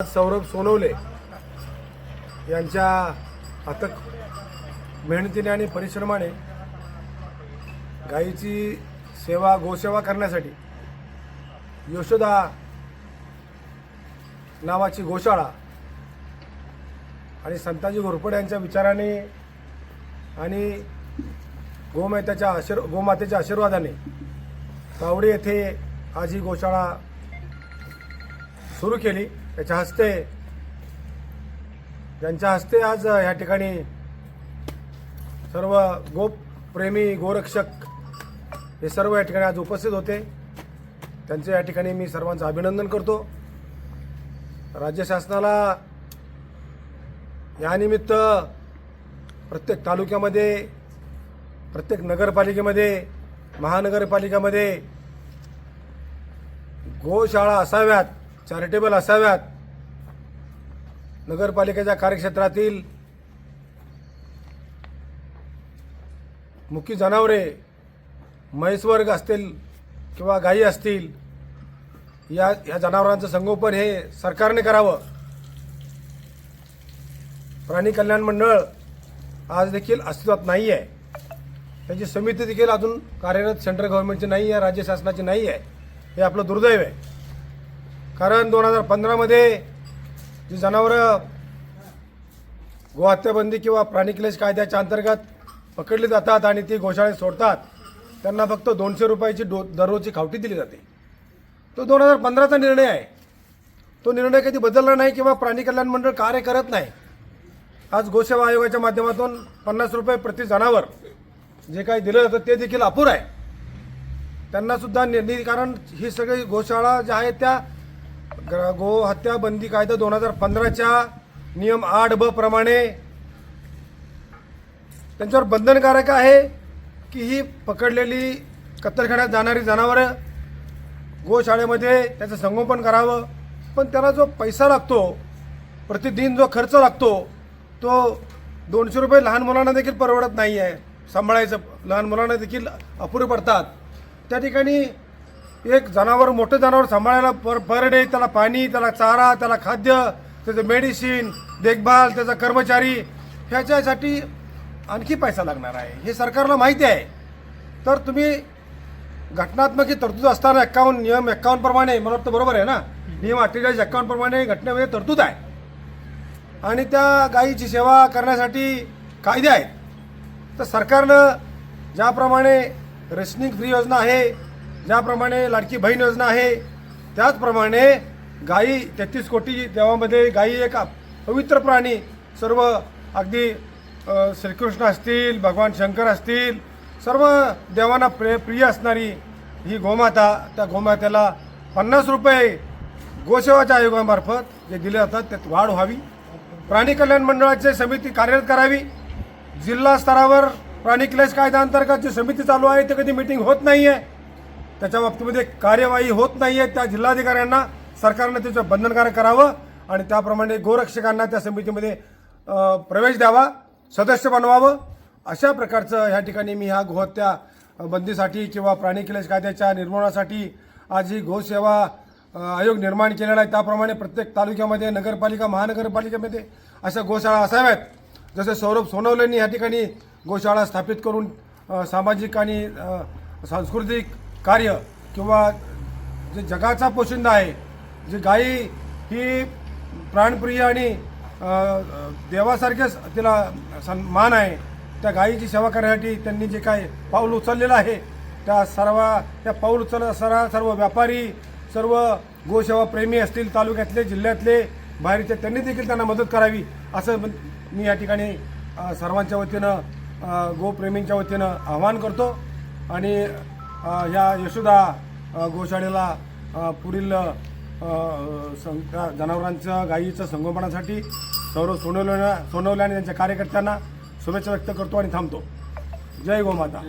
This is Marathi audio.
सौरभ सोनवले यांच्या अथक मेहनतीने आणि परिश्रमाने गायीची सेवा गोसेवा करण्यासाठी यशोदा नावाची गोशाळा आणि संताजी घोरपड यांच्या विचाराने आणि गोमातेच्या आशीर् गोमातेच्या आशीर्वादाने तावडे येथे आज ही गोशाळा सुरू केली. त्याच्या हस्ते त्यांच्या हस्ते आज या ठिकाणी सर्व गोप्रेमी गोरक्षक हे सर्व या ठिकाणी आज उपस्थित होते. त्यांचे या ठिकाणी मी सर्वांचं अभिनंदन करतो. राज्य शासनाला यानिमित्त प्रत्येक तालुक्यामध्ये प्रत्येक नगरपालिकेमध्ये महानगरपालिकेमध्ये गोशाळा असाव्यात. चॅरिटेबल असाव्यात. नगरपालिकेच्या कार्यक्षेत्रातील मुख्य जनावरे म्हैसवर्ग असतील किंवा गायी असतील या या जनावरांचं संगोपन हे सरकारने करावं. प्राणी कल्याण मंडळ आज देखील अस्तित्वात नाही आहे त्याची समिती देखील अजून कार्यरत सेंट्रल गव्हर्नमेंटची नाही आहे राज्य शासनाची नाही आहे हे आपलं दुर्दैव आहे. कारण दोन हजार पंधरामध्ये जी जनावरं गोहत्याबंदी किंवा प्राणिक्लेश कायद्याच्या अंतर्गत पकडली जातात आणि ती गोशाळेत सोडतात त्यांना फक्त दोनशे रुपयाची डो दररोजची खावटी दिली जाते. तो दोन हजार पंधराचा निर्णय आहे. तो निर्णय कधी बदलला नाही किंवा प्राणी कल्याण मंडळ कार्य करत नाही आज गोसेवा आयोगाच्या माध्यमातून पन्नास रुपये प्रति जनावर जे काही दिलं जातं ते देखील अपुर आहे. त्यांनासुद्धा निर्णय कारण ही सगळी गोशाळा ज्या आहेत त्या ग- गोहत्या बंदी कायदा दोन हजार पंधराच्या नियम आठ ब प्रमाणे त्यांच्यावर बंधनकारक आहे की ही पकडलेली कत्तलखान्यात जाणारी जनावरं गोशाळेमध्ये त्याचं संगोपन करावं. पण त्याला जो पैसा लागतो प्रतिदिन जो खर्च लागतो तो दोनशे रुपये लहान मुलांना देखील परवडत नाही आहे सांभाळायचं लहान मुलांना देखील अपुरे पडतात. त्या ठिकाणी एक जनावर मोठं जनावर सांभाळायला पर पर डे त्याला पाणी त्याला चारा त्याला खाद्य त्याचं मेडिसिन देखभाल त्याचा कर्मचारी ह्याच्यासाठी आणखी पैसा लागणार आहे. हे सरकारला माहिती आहे. तर तुम्ही घटनात्मक ही तरतूद असताना एक्कावन्न नियम एक्कावन्नप्रमाणे मला वाटतं बरोबर आहे ना? नियम अठ्ठेचाळीस एक्कावन्नप्रमाणे घटनेमध्ये तरतूद आहे. आणि त्या गायीची सेवा करण्यासाठी कायदे आहेत. तर सरकारनं ज्याप्रमाणे रेशनिंग फ्री योजना आहे ज्याप्रमाणे लाडकी बहीण योजना आहे त्याचप्रमाणे गायी तेहतीस कोटी देवामध्ये गायी एक पवित्र प्राणी सर्व अगदी श्रीकृष्ण असतील भगवान शंकर असतील सर्व देवांना प्रिय प्रिय असणारी ही गोमाता त्या गोमातेला पन्नास रुपये गोसेवाच्या आयोगामार्फत जे दिले जातात त्यात वाढ व्हावी. प्राणी कल्याण मंडळाची समिती कार्यरत करावी. जिल्हा स्तरावर प्राणी क्लेश कायद्याअंतर्गत जी समिती चालू आहे ते कधी मिटिंग होत नाही आहे त्याच्या बाबतीमध्ये कार्यवाही होत नाही आहे त्या जिल्हाधिकाऱ्यांना सरकारनं त्याचं बंधनकारक करावं आणि त्याप्रमाणे गोरक्षकांना त्या समितीमध्ये प्रवेश द्यावा सदस्य बनवावं. अशा प्रकारचं ह्या ठिकाणी मी ह्या गोहत्या बंदीसाठी किंवा प्राणी क्लेश कायद्याच्या निर्मूलनासाठी आज ही गोसेवा आयोग निर्माण केलेला आहे. त्याप्रमाणे प्रत्येक तालुक्यामध्ये नगरपालिका महानगरपालिकेमध्ये अशा गोशाळा असाव्यात. जसे सौरभ सोनवलेंनी ह्या ठिकाणी गोशाळा स्थापित करून सामाजिक आणि सांस्कृतिक कार्य किंवा जे जगाचा पोशिंदा आहे जी गाई ही प्राणप्रिय आणि देवासारखेच तिला सन्मान आहे त्या गायीची सेवा करण्यासाठी त्यांनी जे काय पाऊल उचललेलं आहे त्या सर्व त्या पाऊल उचल असणारा सर्व व्यापारी सर्व गोसेवा प्रेमी असतील तालुक्यातले जिल्ह्यातले बाहेरचे त्यांनी देखील त्यांना मदत करावी असं मी या ठिकाणी सर्वांच्या वतीनं गोप्रेमींच्या वतीनं आवाहन करतो. आणि ह्या यशोदा गोशाळेला पुढील सं- त्या जनावरांच्या गायीचं संगोपनासाठी सौरव सोनवल्या सोनवले आणि त्यांच्या कार्यकर्त्यांना शुभेच्छा व्यक्त करतो आणि थांबतो. जय गोमाता